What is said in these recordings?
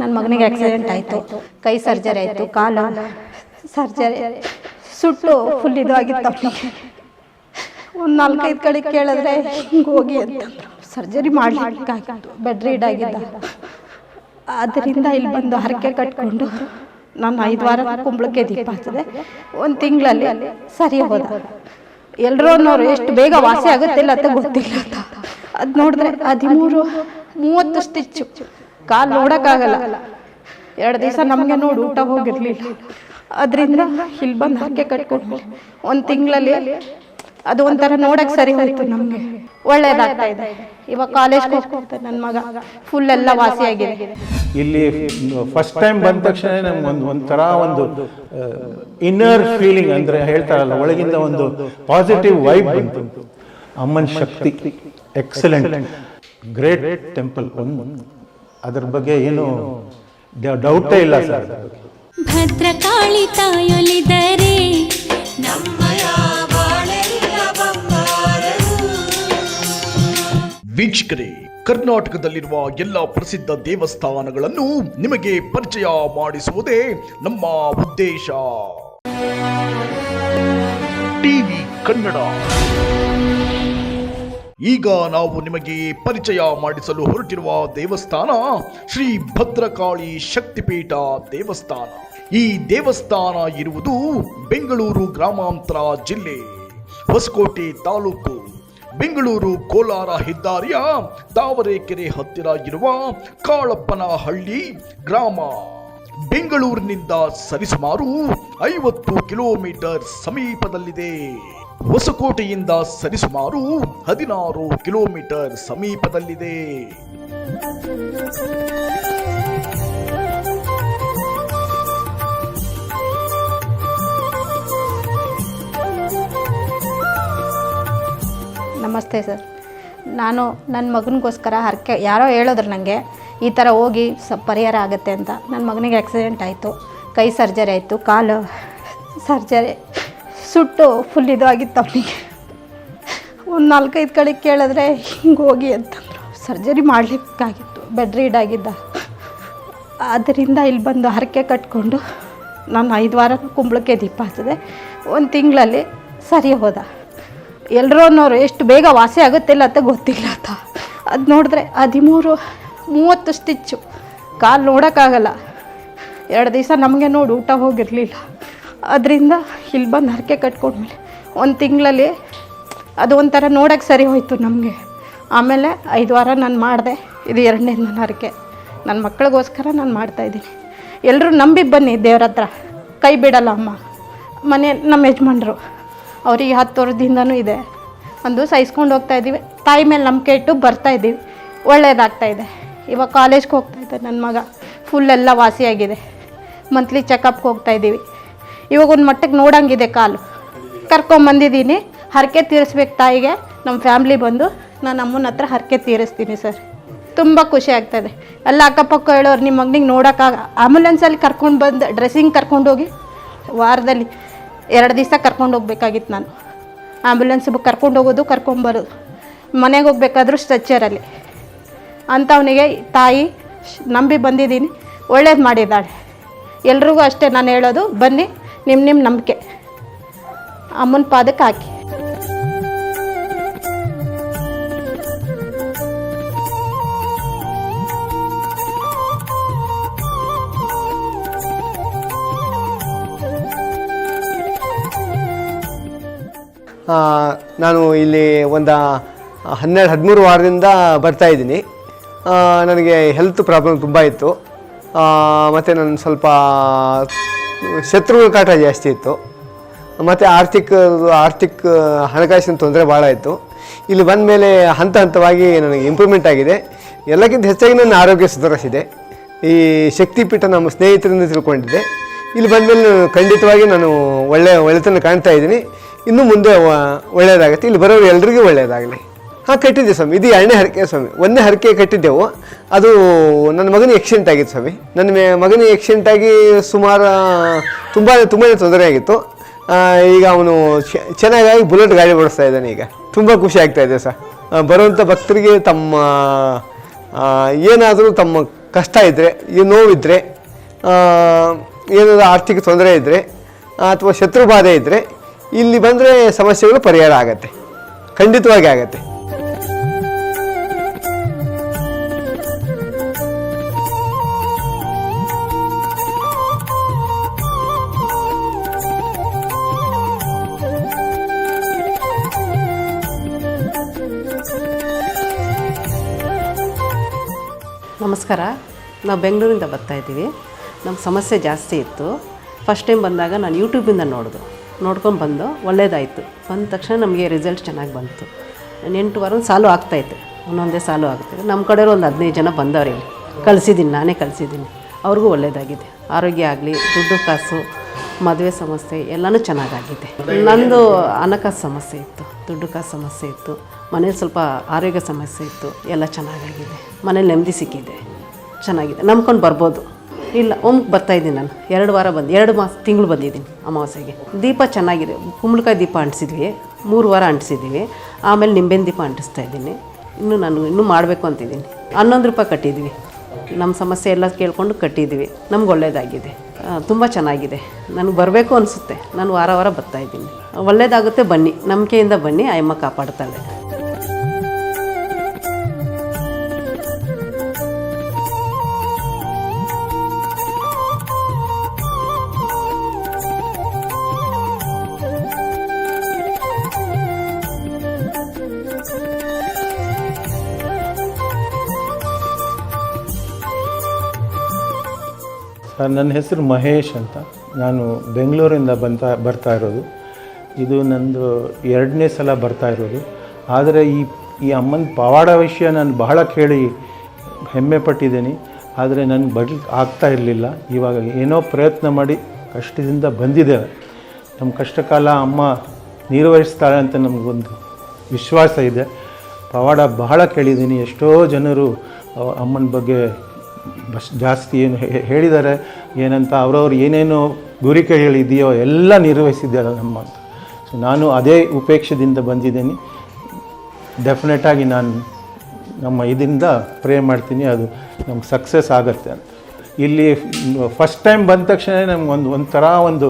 ನನ್ನ ಮಗನಿಗೆ ಆಕ್ಸಿಡೆಂಟ್ ಆಯಿತು. ಕೈ ಸರ್ಜರಿ ಆಯಿತು. ಕಾಲು ಸರ್ಜರಿ ಸುಟ್ಟು ಫುಲ್ ಇದು ಆಗಿತ್ತು ಒಂದು ನಾಲ್ಕೈದು ಕಡೆ ಕೇಳಿದ್ರೆ ಹಿಂಗೆ ಹೋಗಿ ಅಂತಂದ್ರು ಸರ್ಜರಿ ಮಾಡಲಿಕ್ಕಾಗಿತ್ತು ಬೆಡ್ ರೀಡ್ ಆಗಿದ್ದ. ಅದರಿಂದ ಇಲ್ಲಿ ಬಂದು ಹರಕೆ ಕಟ್ಕೊಂಡು ನಾನು ಐದು ವಾರ ಕುಂಬಳಕ್ಕೆ ದೀಪ ಹಚ್ಚಿದೆ. ಒಂದು ತಿಂಗಳಲ್ಲಿ ಸರಿ ಹೋದ. ಎಲ್ಲರೂ ಅನ್ನೋರು ಎಷ್ಟು ಬೇಗ ವಾಸಿ ಆಗುತ್ತಿಲ್ಲ ಅಂತ ಗೊತ್ತಿಲ್ಲ ಅಂತ. ಅದು ನೋಡಿದ್ರೆ ಹದಿಮೂರು ಮೂವತ್ತು ಸ್ಟಿಚ್ಚು. ಕಾಲು ನೋಡೋಕ್ಕಾಗಲ್ಲ. ಎರಡು ದಿವಸ ನಮಗೆ ನೋಡು ಊಟ ಹೋಗಿರಲಿಲ್ಲ ಅದರಿಂದ ಇಲ್ಲಿ ಬಂದು ಹರಕೆ ಕಟ್ಕೊಂಡು ಒಂದು ತಿಂಗಳಲ್ಲಿ ಅದು ಒಂಥರ ನೋಡಕ್ಕೆ ಸರಿ ಹೋಯ್ತು ನಮಗೆ. ಒಳ್ಳೇದಾಗ್ತಾ ಇದೆ. ಇವಾಗ ಕಾಲೇಜ್ ಹೋಗ್ತಾನೆ ನನ್ನ ಮಗ. ಫುಲ್ ಎಲ್ಲ ವಾಸಿಯಾಗಿದೆ ಇಲ್ಲಿ ಫಸ್ಟ್ ಟೈಮ್ ಬಂದ ತಕ್ಷಣ ನಮ್ಗೆ ಒಂದು ಒಂಥರ ಒಂದು ಇನ್ನರ್ ಫೀಲಿಂಗ್ ಅಂದ್ರೆ ಹೇಳ್ತಾರಲ್ಲ ಒಳಗಿಂದ ಒಂದು ಪಾಸಿಟಿವ್ ವೈಬ್ ಬಂತು. ಅಮ್ಮನ ಶಕ್ತಿ. ಎಕ್ಸಲೆಂಟ್ ಗ್ರೇಟ್ ಟೆಂಪಲ್ ಒಂದು ಅದ್ರ ಬಗ್ಗೆ ಏನು ಡೌಟ್ ಇಲ್ಲ ಸರ್. ಭದ್ರಕಾಳಿ ತಾಯೊಲಿದರೆ ವೀಕ್ಷಕರೇ ಕರ್ನಾಟಕದಲ್ಲಿರುವ ಎಲ್ಲ ಪ್ರಸಿದ್ಧ ದೇವಸ್ಥಾನಗಳನ್ನು ನಿಮಗೆ ಪರಿಚಯ ಮಾಡಿಸುವುದೇ ನಮ್ಮ ಉದ್ದೇಶ. ಟಿವಿ ಕನ್ನಡ. ಈಗ ನಾವು ನಿಮಗೆ ಪರಿಚಯ ಮಾಡಿಸಲು ಹೊರಟಿರುವ ದೇವಸ್ಥಾನ ಶ್ರೀ ಭದ್ರಕಾಳಿ ಶಕ್ತಿಪೀಠ ದೇವಸ್ಥಾನ. ಈ ದೇವಸ್ಥಾನ ಇರುವುದು ಬೆಂಗಳೂರು ಗ್ರಾಮಾಂತರ ಜಿಲ್ಲೆ ಹೊಸಕೋಟೆ ತಾಲೂಕು. ಬೆಂಗಳೂರು ಕೋಲಾರ ಹೆದ್ದಾರಿಯ ತಾವರೆಕೆರೆ ಹತ್ತಿರ ಇರುವ ಕಾಳಪ್ಪನಹಳ್ಳಿ ಗ್ರಾಮ. ಬೆಂಗಳೂರಿನಿಂದ ಸರಿಸುಮಾರು ಐವತ್ತು ಕಿಲೋಮೀಟರ್ ಸಮೀಪದಲ್ಲಿದೆ. ಹೊಸಕೋಟೆಯಿಂದ ಸರಿಸುಮಾರು ಹದಿನಾರು ಕಿಲೋಮೀಟರ್ ಸಮೀಪದಲ್ಲಿದೆ. ನಮಸ್ತೆ ಸರ್. ನಾನು ನನ್ನ ಮಗನಿಗೋಸ್ಕರ ಹರಕೆ, ಯಾರೋ ಹೇಳಿದ್ರು ನನಗೆ ಈ ಥರ ಹೋಗಿ ಸ ಪರಿಹಾರ ಆಗುತ್ತೆ ಅಂತ. ನನ್ನ ಮಗನಿಗೆ ಆಕ್ಸಿಡೆಂಟ್ ಆಯಿತು, ಕೈ ಸರ್ಜರಿ ಆಯಿತು, ಕಾಲು ಸರ್ಜರಿ ಸುಟ್ಟು ಫುಲ್ ಇದು ಆಗಿತ್ತು ಅವನಿಗೆ. ಒಂದು ನಾಲ್ಕೈದು ಕಡೆ ಕೇಳಿದ್ರೆ ಹಿಂಗೆ ಹೋಗಿ ಅಂತಂದರು. ಸರ್ಜರಿ ಮಾಡಲಿಕ್ಕಾಗಿತ್ತು ಬೆಡ್ ರೀಡ್ ಆಗಿದ್ದ. ಅದರಿಂದ ಇಲ್ಲಿ ಬಂದು ಹರಕೆ ಕಟ್ಕೊಂಡು ನಾನು ಐದು ವಾರ ಕುಂಬಳಕ್ಕೆ ದೀಪ ಹಚ್ಚಿದೆ. ಒಂದು ತಿಂಗಳಲ್ಲಿ ಸರಿ ಹೋದ. ಎಲ್ಲರೂ ಅನ್ನೋರು ಎಷ್ಟು ಬೇಗ ವಾಸಿ ಆಗುತ್ತಿಲ್ಲ ಅಂತ ಗೊತ್ತಿಲ್ಲ ಅಂತ. ಅದು ನೋಡಿದ್ರೆ ಹದಿಮೂರು, ಮೂವತ್ತು ಸ್ಟಿಚ್ಚು ಕಾಲು ನೋಡೋಕ್ಕಾಗಲ್ಲ. ಎರಡು ದಿವಸ ನಮಗೆ ನೋಡಿ ಊಟ ಹೋಗಿರಲಿಲ್ಲ. ಅದರಿಂದ ಇಲ್ಲಿ ಬಂದು ಹರಕೆ ಕಟ್ಕೊಂಡ್ಮೇಲೆ ಒಂದು ತಿಂಗಳಲ್ಲಿ ಅದು ಒಂಥರ ನೋಡೋಕ್ಕೆ ಸರಿ ಹೋಯಿತು ನಮಗೆ. ಆಮೇಲೆ ಐದು ವಾರ ನಾನು ಮಾಡಿದೆ, ಇದು ಎರಡನೇ ನನ್ನ ಹರಕೆ. ನನ್ನ ಮಕ್ಕಳಿಗೋಸ್ಕರ ನಾನು ಮಾಡ್ತಾಯಿದ್ದೀನಿ ಎಲ್ಲರೂ ನಂಬಿ ಬನ್ನಿ ದೇವ್ರ ಹತ್ರ. ಕೈ ಬಿಡಲ್ಲ ಅಮ್ಮ. ಮನೆ ನಮ್ಮ ಯಜಮಾನ್ರು. ಅವರಿಗೆ ಹತ್ತು ವರ್ಷದಿಂದನೂ ಇದೆ. ಅಂದು ಸಹಿಸ್ಕೊಂಡು ಹೋಗ್ತಾ ಇದ್ದೀವಿ ತಾಯಿ ಮೇಲೆ ನಂಬಿಕೆ ಇಟ್ಟು ಬರ್ತಾ ಇದ್ದೀವಿ ಒಳ್ಳೇದಾಗ್ತಾ ಇದೆ. ಇವಾಗ ಕಾಲೇಜ್ಗೆ ಹೋಗ್ತಾ ಇದ್ದೆ ನನ್ನ ಮಗ. ಫುಲ್ ಎಲ್ಲ ವಾಸಿಯಾಗಿದೆ. ಮಂತ್ಲಿ ಚೆಕಪ್ಗೆ ಹೋಗ್ತಾ ಇದ್ದೀವಿ ಇವಾಗ ಒಂದು ಮಟ್ಟಕ್ಕೆ ನೋಡಂಗಿದೆ ಕಾಲು. ಕರ್ಕೊಂಬಂದಿದ್ದೀನಿ ಹರಕೆ ತೀರಿಸ್ಬೇಕು ತಾಯಿಗೆ. ನಮ್ಮ ಫ್ಯಾಮ್ಲಿ ಬಂದು ನಾನು ಅಮ್ಮನ ಹತ್ರ ಹರಕೆ ತೀರಿಸ್ತೀನಿ ಸರ್. ತುಂಬ ಖುಷಿ ಆಗ್ತದೆ. ಎಲ್ಲ ಅಕ್ಕಪಕ್ಕ ಹೇಳೋರು ನಿಮ್ಮ ಮಗನಿಗೆ ನೋಡೋಕ್ಕಾಗ ಆಂಬುಲೆನ್ಸಲ್ಲಿ ಕರ್ಕೊಂಡು ಬಂದು ಡ್ರೆಸ್ಸಿಂಗ್ ಕರ್ಕೊಂಡೋಗಿ ವಾರದಲ್ಲಿ ಎರಡು ದಿವಸ ಕರ್ಕೊಂಡು ಹೋಗ್ಬೇಕಾಗಿತ್ತು ನಾನು. ಆಂಬುಲೆನ್ಸ್ ಕರ್ಕೊಂಡು ಹೋಗೋದು ಕರ್ಕೊಂಬರೋದು ಮನೆಗೆ ಹೋಗ್ಬೇಕಾದ್ರೂ ಸ್ಟ್ರೆಚ್ಚರಲ್ಲಿ ಅಂಥವನಿಗೆ ತಾಯಿ ನಂಬಿ ಬಂದಿದ್ದೀನಿ. ಒಳ್ಳೇದು ಮಾಡಿದ್ದಾಳೆ. ಎಲ್ರಿಗೂ ಅಷ್ಟೇ ನಾನು ಹೇಳೋದು. ಬನ್ನಿ. ನಿಮ್ಮ ನಿಮ್ಮ ನಂಬಿಕೆ. ಅಮ್ಮನ ಪಾದಕ್ಕೆ ಹಾಕಿ. ನಾನು ಇಲ್ಲಿ ಒಂದು ಹನ್ನೆರಡು ಹದಿಮೂರು ವಾರದಿಂದ ಬರ್ತಾ ಆ, ನನಗೆ ಹೆಲ್ತ್ ಪ್ರಾಬ್ಲಮ್ ತುಂಬ ಇತ್ತು. ಮತ್ತು ನಾನು ಸ್ವಲ್ಪ ಶತ್ರುಗಳ ಕಾಟ ಜಾಸ್ತಿ ಇತ್ತು. ಮತ್ತು ಆರ್ಥಿಕ ಆರ್ಥಿಕ ಹಣಕಾಸಿನ ತೊಂದರೆ ಭಾಳ ಇತ್ತು. ಇಲ್ಲಿ ಬಂದ ಮೇಲೆ ಹಂತ ಹಂತವಾಗಿ ನನಗೆ ಇಂಪ್ರೂವ್ಮೆಂಟ್ ಆಗಿದೆ. ಎಲ್ಲಕ್ಕಿಂತ ಹೆಚ್ಚಾಗಿ ನನ್ನ ಆರೋಗ್ಯ ಸುಧಾರಿಸಿದೆ. ಈ ಶಕ್ತಿಪೀಠ ನಮ್ಮ ಸ್ನೇಹಿತರಿಂದ ತಿಳ್ಕೊಂಡಿದ್ದೆ ಇಲ್ಲಿ ಬಂದಮೇಲೆ ಖಂಡಿತವಾಗಿ ನಾನು ಒಳ್ಳೆಯ ಒಳ್ಳೆತನ ಕಾಣ್ತಾ ಇದ್ದೀನಿ. ಇನ್ನೂ ಮುಂದೆ ಒಳ್ಳೆಯದಾಗುತ್ತೆ. ಇಲ್ಲಿ ಬರೋರು ಎಲ್ರಿಗೂ ಒಳ್ಳೆಯದಾಗಲಿ. ಹಾಂ, ಕಟ್ಟಿದ್ದೆ ಸ್ವಾಮಿ. ಇದು ಎರಡನೇ ಹರಕೆ ಸ್ವಾಮಿ. ಒಂದನೇ ಹರಕೆ ಕಟ್ಟಿದ್ದೆವು. ಅದು ನನ್ನ ಮಗನಿಗೆ ಆಕ್ಸಿಡೆಂಟ್ ಆಗಿತ್ತು ಸ್ವಾಮಿ. ನನ್ನ ಮೆ- ಮಗನಿಗೆ ಆಕ್ಸಿಡೆಂಟ್ ಆಗಿ ಸುಮಾರು, ತುಂಬ ತುಂಬಾ ತೊಂದರೆ ಆಗಿತ್ತು. ಈಗ ಅವನು ಚೆನ್ನಾಗಿ ಬುಲೆಟ್ ಗಾಡಿ ಓಡಿಸ್ತಾ ಇದ್ದಾನೆ ಈಗ. ತುಂಬ ಖುಷಿ ಆಗ್ತಾ ಇದೆ ಸರ್. ಬರುವಂಥ ಭಕ್ತರಿಗೆ ತಮ್ಮ ಏನಾದರೂ ತಮ್ಮ ಕಷ್ಟ ಇದ್ದರೆ ಈ ನೋವಿದ್ದರೆ ಏನಾದರೂ ಆರ್ಥಿಕ ತೊಂದರೆ ಇದ್ದರೆ ಅಥವಾ ಶತ್ರು ಬಾಧೆ ಇದ್ದರೆ ಇಲ್ಲಿ ಬಂದರೆ ಸಮಸ್ಯೆಗಳು ಪರಿಹಾರ ಆಗತ್ತೆ. ಖಂಡಿತವಾಗಿ ಆಗತ್ತೆ. ನಮಸ್ಕಾರ. ನಾವು ಬೆಂಗಳೂರಿಂದ ಬರ್ತಾ ಇದ್ದೀವಿ. ನಮ್ಮ ಸಮಸ್ಯೆ ಜಾಸ್ತಿ ಇತ್ತು. ಫಸ್ಟ್ ಟೈಮ್ ಬಂದಾಗ ನಾನು ಯೂಟ್ಯೂಬಿಂದ ನೋಡಿದು. ನೋಡ್ಕೊಂಡು ಬಂದು ಒಳ್ಳೇದಾಯಿತು. ಬಂದ ತಕ್ಷಣ ನಮಗೆ ರಿಸಲ್ಟ್ ಚೆನ್ನಾಗಿ ಬಂತು. ಎಂಟು ವಾರ ಸಾಲು ಆಗ್ತಾಯಿತ್ತು ಒಂದೊಂದೇ ಸಾಲು ಆಗುತ್ತೆ. ನಮ್ಮ ಕಡೆಯವರು ಒಂದು ಹದಿನೈದು ಜನ ಬಂದವ್ರು ಇಲ್ಲಿ. ಕಳಿಸಿದ್ದೀನಿ ನಾನೇ ಕಳಿಸಿದ್ದೀನಿ ಅವ್ರಿಗೂ ಒಳ್ಳೇದಾಗಿದೆ. ಆರೋಗ್ಯ ಆಗಲಿ, ದುಡ್ಡು ಕಾಸು, ಮದುವೆ ಸಮಸ್ಯೆ ಎಲ್ಲನೂ ಚೆನ್ನಾಗಾಗಿದೆ. ನಂದು ಹಣಕಾಸು ಸಮಸ್ಯೆ ಇತ್ತು. ದುಡ್ಡು ಕಾಸು ಸಮಸ್ಯೆ ಇತ್ತು. ಮನೇಲಿ ಸ್ವಲ್ಪ ಆರೋಗ್ಯ ಸಮಸ್ಯೆ ಇತ್ತು, ಎಲ್ಲ ಚೆನ್ನಾಗಾಗಿದೆ. ಮನೇಲಿ ನೆಮ್ಮದಿ ಸಿಕ್ಕಿದೆ. ಚೆನ್ನಾಗಿದೆ. ನಂಬ್ಕೊಂಡು ಬರ್ಬೋದು. ಇಲ್ಲ, ಒಮ್ಗೆ ಬರ್ತಾಯಿದ್ದೀನಿ ನಾನು. ಎರಡು ವಾರ ಬಂದು, ಎರಡು ಮಾಸ, ತಿಂಗಳು ಬಂದಿದ್ದೀನಿ ಅಮಾವಾಸ್ಯೆಗೆ. ದೀಪ ಚೆನ್ನಾಗಿದೆ. ಕುಂಬಳಕಾಯಿ ದೀಪ ಅಂಟಿಸಿದ್ವಿ. ಮೂರು ವಾರ ಅಂಟಿಸಿದ್ದೀವಿ ಆಮೇಲೆ ನಿಂಬೆನ ದೀಪ ಅಂಟಿಸ್ತಾ ಇದ್ದೀನಿ. ಇನ್ನೂ ನಾನು ಇನ್ನೂ ಮಾಡಬೇಕು ಅಂತಿದ್ದೀನಿ. ಹನ್ನೊಂದು ರೂಪಾಯಿ ಕಟ್ಟಿದ್ವಿ. ನಮ್ಮ ಸಮಸ್ಯೆ ಎಲ್ಲ ಕೇಳಿಕೊಂಡು ಕಟ್ಟಿದ್ವಿ. ನಮ್ಗೆ ಒಳ್ಳೆಯದಾಗಿದೆ ತುಂಬ ಚೆನ್ನಾಗಿದೆ. ನನಗೆ ಬರಬೇಕು ಅನಿಸುತ್ತೆ. ನಾನು ವಾರ ವಾರ ಬರ್ತಾಯಿದ್ದೀನಿ ಒಳ್ಳೇದಾಗುತ್ತೆ ಬನ್ನಿ. ನಂಬಿಕೆಯಿಂದ ಬನ್ನಿ. ಅಯ್ಯಮ್ಮ ಕಾಪಾಡ್ತಾಳೆ. ನನ್ನ ಹೆಸರು ಮಹೇಶ್ ಅಂತ. ನಾನು ಬೆಂಗಳೂರಿಂದ ಬಂತ, ಬರ್ತಾ ಇರೋದು. ಇದು ನಂದು ಎರಡನೇ ಸಲ ಬರ್ತಾ ಇರೋದು. ಆದರೆ ಈ ಈ ಅಮ್ಮನ ಪವಾಡ ವಿಷಯ ನಾನು ಬಹಳ ಕೇಳಿ ಹೆಮ್ಮೆ ಪಟ್ಟಿದ್ದೀನಿ. ಆದರೆ ನನಗೆ ಬರ್ಲಿಕ್ಕೆ ಆಗ್ತಾ ಇರಲಿಲ್ಲ. ಇವಾಗ ಏನೋ ಪ್ರಯತ್ನ ಮಾಡಿ ಕಷ್ಟದಿಂದ ಬಂದಿದ್ದೇವೆ ನಮ್ಮ ಕಷ್ಟಕಾಲ ಅಮ್ಮ ನಿರ್ವಹಿಸ್ತಾಳೆ ಅಂತ ನಮಗೊಂದು ವಿಶ್ವಾಸ ಇದೆ. ಪವಾಡ ಬಹಳ ಕೇಳಿದ್ದೀನಿ. ಎಷ್ಟೋ ಜನರು ಅಮ್ಮನ ಬಗ್ಗೆ ಜಾಸ್ತಿ ಏನು ಹೇಳಿದ್ದಾರೆ ಏನಂತ ಅವರವ್ರು ಏನೇನು ಗುರಿಕೆಗಳಿದೆಯೋ ಎಲ್ಲ ನಿರ್ವಹಿಸಿದ್ದಾರೆ ನಮ್ಮ ಸೊ ನಾನು ಅದೇ ಉಪೇಕ್ಷದಿಂದ ಬಂದಿದ್ದೀನಿ. ಡೆಫಿನೆಟಾಗಿ ನಾನು ನಮ್ಮ ಇದರಿಂದ ಪ್ರೇ ಮಾಡ್ತೀನಿ, ಅದು ನಮ್ಗೆ ಸಕ್ಸಸ್ ಆಗುತ್ತೆ ಅಂತ. ಇಲ್ಲಿ ಫಸ್ಟ್ ಟೈಮ್ ಬಂದ ತಕ್ಷಣ ನಮ್ಗೆ ಒಂದು ಒಂಥರ ಒಂದು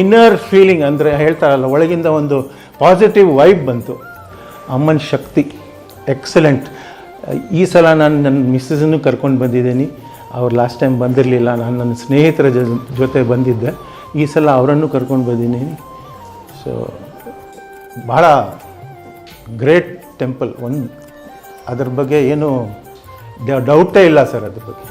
ಇನ್ನರ್ ಫೀಲಿಂಗ್ ಅಂದರೆ ಹೇಳ್ತಾರಲ್ಲ, ಒಳಗಿಂದ ಒಂದು ಪಾಸಿಟಿವ್ ವೈಬ್ ಬಂತು. ಅಮ್ಮನ ಶಕ್ತಿ ಎಕ್ಸಲೆಂಟ್ ಈ ಸಲ ನಾನು ನನ್ನ ಮಿಸ್ಸಸನ್ನು ಕರ್ಕೊಂಡು ಬಂದಿದ್ದೀನಿ. ಅವ್ರು ಲಾಸ್ಟ್ ಟೈಮ್ ಬಂದಿರಲಿಲ್ಲ. ನಾನು ನನ್ನ ಸ್ನೇಹಿತರ ಜೊತೆ ಬಂದಿದ್ದೆ. ಈ ಸಲ ಅವರನ್ನು ಕರ್ಕೊಂಡು ಬಂದಿದ್ದೀನಿ. ಸೊ ಭಾಳ ಗ್ರೇಟ್ ಟೆಂಪಲ್ ಒಂದು, ಅದ್ರ ಬಗ್ಗೆ ಏನು ಡೌಟೇ ಇಲ್ಲ ಸರ್ ಅದ್ರ ಬಗ್ಗೆ.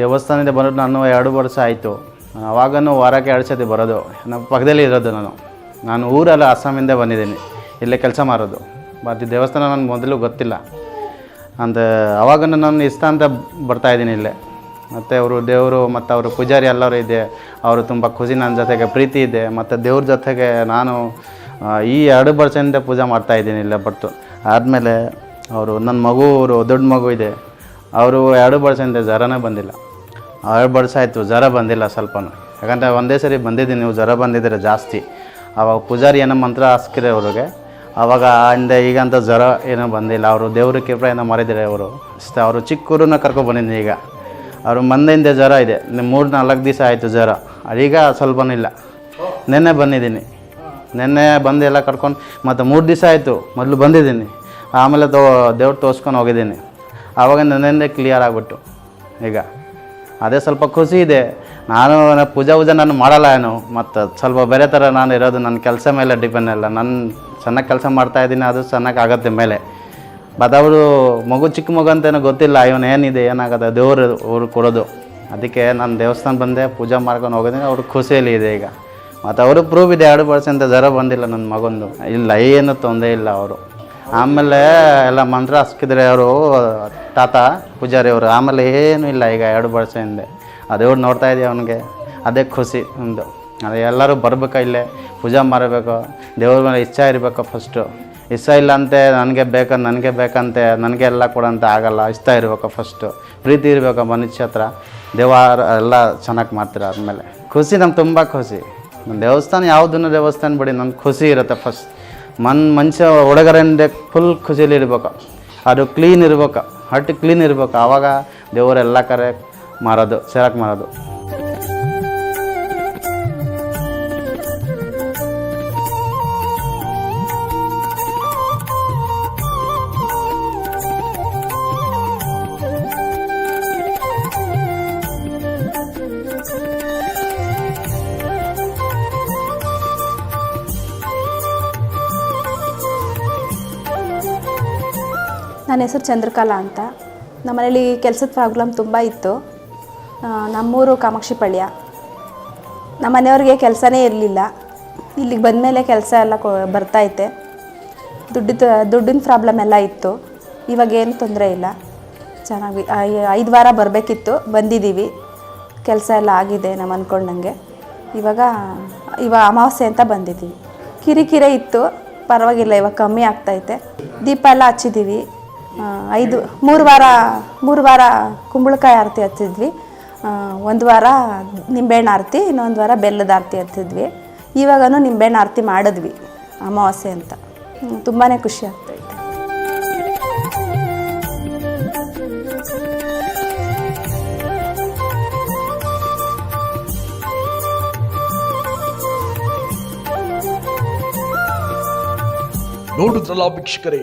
ದೇವಸ್ಥಾನದಿಂದ ಬರೋದು ನಾನು ಎರಡು ವರ್ಷ ಆಯಿತು. ಅವಾಗನೂ ವಾರಕ್ಕೆ ಎರಡು ಸತಿ ಬರೋದು. ನಮ್ಮ ಪಕ್ಕದಲ್ಲಿ ಇರೋದು ನಾನು. ನಾನು ಊರಲ್ಲ ಅಸ್ಸಾಮಿಂದ ಬಂದಿದ್ದೀನಿ. ಇಲ್ಲೇ ಕೆಲಸ ಮಾಡೋದು. ಮತ್ತು ದೇವಸ್ಥಾನ ನನಗೆ ಮೊದಲು ಗೊತ್ತಿಲ್ಲ. ಅಂತ ಆವಾಗ ನಾನು ಇಷ್ಟ ಅಂತ ಬರ್ತಾಯಿದ್ದೀನಿ ಇಲ್ಲೇ. ಮತ್ತು ಅವರು ದೇವರು ಮತ್ತು ಅವರು ಪೂಜಾರಿ ಎಲ್ಲರೂ ಇದೆ. ಅವರು ತುಂಬ ಖುಷಿ ನನ್ನ ಜೊತೆಗೆ, ಪ್ರೀತಿ ಇದೆ. ಮತ್ತು ದೇವ್ರ ಜೊತೆಗೆ ನಾನು ಈ ಎರಡು ವರ್ಷದಿಂದ ಪೂಜೆ ಮಾಡ್ತಾಯಿದ್ದೀನಿ ಇಲ್ಲೇ ಬರ್ತು ಆದಮೇಲೆ ಅವರು ನನ್ನ ಮಗು, ಅವರು ದೊಡ್ಡ ಮಗು ಇದೆ. ಅವರು ಎರಡು ವರ್ಷದಿಂದ ಜ್ವರನೇ ಬಂದಿಲ್ಲ. ಎರಡು ವರ್ಷ ಆಯಿತು, ಜ್ವರ ಬಂದಿಲ್ಲ ಸ್ವಲ್ಪನೂ. ಯಾಕಂದರೆ ಒಂದೇ ಸರಿ ಬಂದಿದ್ದೀನಿ, ನೀವು ಜ್ವರ ಬಂದಿದ್ದೀರ ಜಾಸ್ತಿ. ಆವಾಗ ಪೂಜಾರಿ ಏನೋ ಮಂತ್ರ ಹಾಸ್ಕಿದೆ ಅವ್ರಿಗೆ ಆವಾಗ ಹಿಂದೆ ಈಗಂತ ಜ್ವರ ಏನೂ ಬಂದಿಲ್ಲ. ಅವರು ದೇವ್ರ ಏನೋ ಮಾಡಿದ್ದಾರೆ ಅವರು. ಅವರು ಚಿಕ್ಕೂರನ್ನ ಕರ್ಕೊಂಡು ಬಂದಿದ್ದೀನಿ ಈಗ. ಅವರು ಮಂದೆಯಿಂದ ಜ್ವರ ಇದೆ. ಮೂರು ನಾಲ್ಕು ದಿವಸ ಆಯಿತು ಜ್ವರ. ಈಗ ಸ್ವಲ್ಪನೂ ಇಲ್ಲ. ನೆನ್ನೆ ಬಂದಿದ್ದೀನಿ. ನೆನ್ನೆ ಬಂದು ಎಲ್ಲ ಕರ್ಕೊಂಡು, ಮತ್ತು ಮೂರು ದಿವಸ ಆಯಿತು, ಮೊದಲು ಬಂದಿದ್ದೀನಿ. ಆಮೇಲೆ ತೋ, ದೇವ್ರು ತೋರಿಸ್ಕೊಂಡು ಹೋಗಿದ್ದೀನಿ. ಆವಾಗ ನನ್ನಿಂದ ಕ್ಲಿಯರ್ ಆಗಿಬಿಟ್ಟು, ಈಗ. ಅದೇ ಸ್ವಲ್ಪ ಖುಷಿ ಇದೆ. ನಾನು ಪೂಜೆ ಪೂಜಾ ನಾನು ಮಾಡಲ್ಲ ಏನು. ಮತ್ತು ಸ್ವಲ್ಪ ಬೇರೆ ಥರ ನಾನು ಇರೋದು, ನನ್ನ ಕೆಲಸ ಮೇಲೆ ಡಿಪೆಂಡ್ ಇಲ್ಲ. ನಾನು ಚೆನ್ನಾಗಿ ಕೆಲಸ ಮಾಡ್ತಾ ಇದ್ದೀನಿ, ಅದು ಚೆನ್ನಾಗಿ ಆಗುತ್ತೆ ಮೇಲೆ. ಮತ್ತು ಅವರು ಮಗು, ಚಿಕ್ಕ ಮಗು ಅಂತೇನೋ ಗೊತ್ತಿಲ್ಲ, ಇವನು ಏನಿದೆ ಏನಾಗುತ್ತೆ ದೇವರು ಅವರು ಕೊಡೋದು. ಅದಕ್ಕೆ ನಾನು ದೇವಸ್ಥಾನ ಬಂದೆ, ಪೂಜೆ ಮಾಡ್ಕೊಂಡು ಹೋಗಿದ್ದೀನಿ, ಅವ್ರ ಖುಷಿಯಲ್ಲಿ ಇದೆ ಈಗ. ಮತ್ತು ಅವರು ಪ್ರೂಫ್ ಇದೆ, ಎರಡು ಪರ್ಸೆಂಟ್ ಜ್ವರ ಬಂದಿಲ್ಲ ನನ್ನ ಮಗಂದು. ಇಲ್ಲ, ಏನು ತೊಂದರೆ ಇಲ್ಲ ಅವರು. ಆಮೇಲೆ ಎಲ್ಲ ಮಂತ್ರ ಹಾಕಿದ್ರೆ ಅವರು ತಾತ ಪೂಜಾರಿ ಅವರು, ಆಮೇಲೆ ಏನೂ ಇಲ್ಲ ಈಗ ಎರಡು ವರ್ಷ ಹಿಂದೆ. ಅದೇವ್ರು ನೋಡ್ತಾ ಇದೆಯಾ ಅವನಿಗೆ, ಅದೇ ಖುಷಿ ಒಂದು ಅದೇ ಎಲ್ಲರೂ ಬರ್ಬೇಕು ಇಲ್ಲೇ, ಪೂಜೆ ಮಾಡಬೇಕು, ದೇವ್ರ ಮೇಲೆ ಇಚ್ಛೆ ಇರಬೇಕು ಫಸ್ಟು ಇಷ್ಟ ಇಲ್ಲ ಅಂತೆ, ನನಗೆ ಬೇಕು, ನನಗೆ ಬೇಕಂತೆ, ನನಗೆ ಎಲ್ಲ ಕೊಡಂತೆ ಆಗಲ್ಲ, ಇಷ್ಟ ಇರಬೇಕು ಫಸ್ಟು ಪ್ರೀತಿ ಇರಬೇಕು ಮನುಷ್ಯ ಹತ್ರ ದೇವಾರ ಎಲ್ಲ ಚೆನ್ನಾಗಿ ಮಾಡ್ತೀರ ಆದಮೇಲೆ. ಖುಷಿ ನಮ್ಗೆ ತುಂಬ ಖುಷಿ. ನನ್ನ ದೇವಸ್ಥಾನ ಯಾವುದನ್ನು ದೇವಸ್ಥಾನ ಬಿಡಿ ನನ್ಗೆ ಖುಷಿ ಇರುತ್ತೆ ಫಸ್ಟ್ ಮನ್ ಮನುಷ್ಯ ಹುಡುಗರಿಂದ ಫುಲ್ ಖುಷಿಯಲ್ಲಿ ಇರ್ಬೇಕು. ಅದು ಕ್ಲೀನ್ ಇರ್ಬೇಕು ಹಟ್ಟು ಕ್ಲೀನ್ ಇರ್ಬೇಕು. ಆವಾಗ ದೇವರೆಲ್ಲ ಕರೆ ಮಾರೋದು ಸೇರಕ್ಕೆ ಮಾರೋದು. ನನ್ನ ಹೆಸರು ಚಂದ್ರಕಲಾ ಅಂತ. ನಮ್ಮನೇಲಿ ಕೆಲಸದ ಪ್ರಾಬ್ಲಮ್ ತುಂಬ ಇತ್ತು. ನಮ್ಮೂರು ಕಾಮಾಕ್ಷಿಪಳ್ಯ ನಮ್ಮ ಮನೆಯವ್ರಿಗೆ ಕೆಲಸನೇ ಇರಲಿಲ್ಲ. ಇಲ್ಲಿಗೆ ಬಂದಮೇಲೆ ಕೆಲಸ ಎಲ್ಲ ಕೊ ಬರ್ತಾಯಿತ್ತೆ ದುಡ್ಡಿದ, ದುಡ್ಡಿನ ಪ್ರಾಬ್ಲಮ್ ಎಲ್ಲ ಇತ್ತು. ಇವಾಗ ಏನು ತೊಂದರೆ ಇಲ್ಲ. ಚೆನ್ನಾಗಿ ಐದು ವಾರ ಬರಬೇಕಿತ್ತು. ಬಂದಿದ್ದೀವಿ ಕೆಲಸ ಎಲ್ಲ ಆಗಿದೆ ನಮ್ಮ ಅಂದ್ಕೊಂಡಂಗೆ ಇವಾಗ ಇವಾಗ ಅಮಾವಾಸ್ಯೆ ಅಂತ ಬಂದಿದ್ದೀವಿ ಕಿರಿಕಿರಿ ಇತ್ತು. ಪರವಾಗಿಲ್ಲ, ಇವಾಗ ಕಮ್ಮಿ ಆಗ್ತೈತೆ ದೀಪ ಎಲ್ಲ ಹಚ್ಚಿದ್ದೀವಿ ಐದು, ಮೂರು ವಾರ ಮೂರು ವಾರ ಕುಂಬಳಕಾಯಿ ಆರತಿ ಹತ್ತಿದ್ವಿ. ಒಂದು ವಾರ ನಿಂಬೆಹಣ್ಣು ಆರತಿ, ಇನ್ನೊಂದು ವಾರ ಬೆಲ್ಲದ ಆರತಿ ಹತ್ತಿದ್ವಿ. ಇವಾಗನೂ ನಿಂಬೆಹಣ್ಣು ಆರತಿ ಮಾಡಿದ್ವಿ, ಅಮಾವಾಸ್ಯೆ ಅಂತ. ತುಂಬಾ ಖುಷಿ ಆಗ್ತೈತೆ ನೋಡುದ್ರಲ್ಲ ವೀಕ್ಷಕರೇ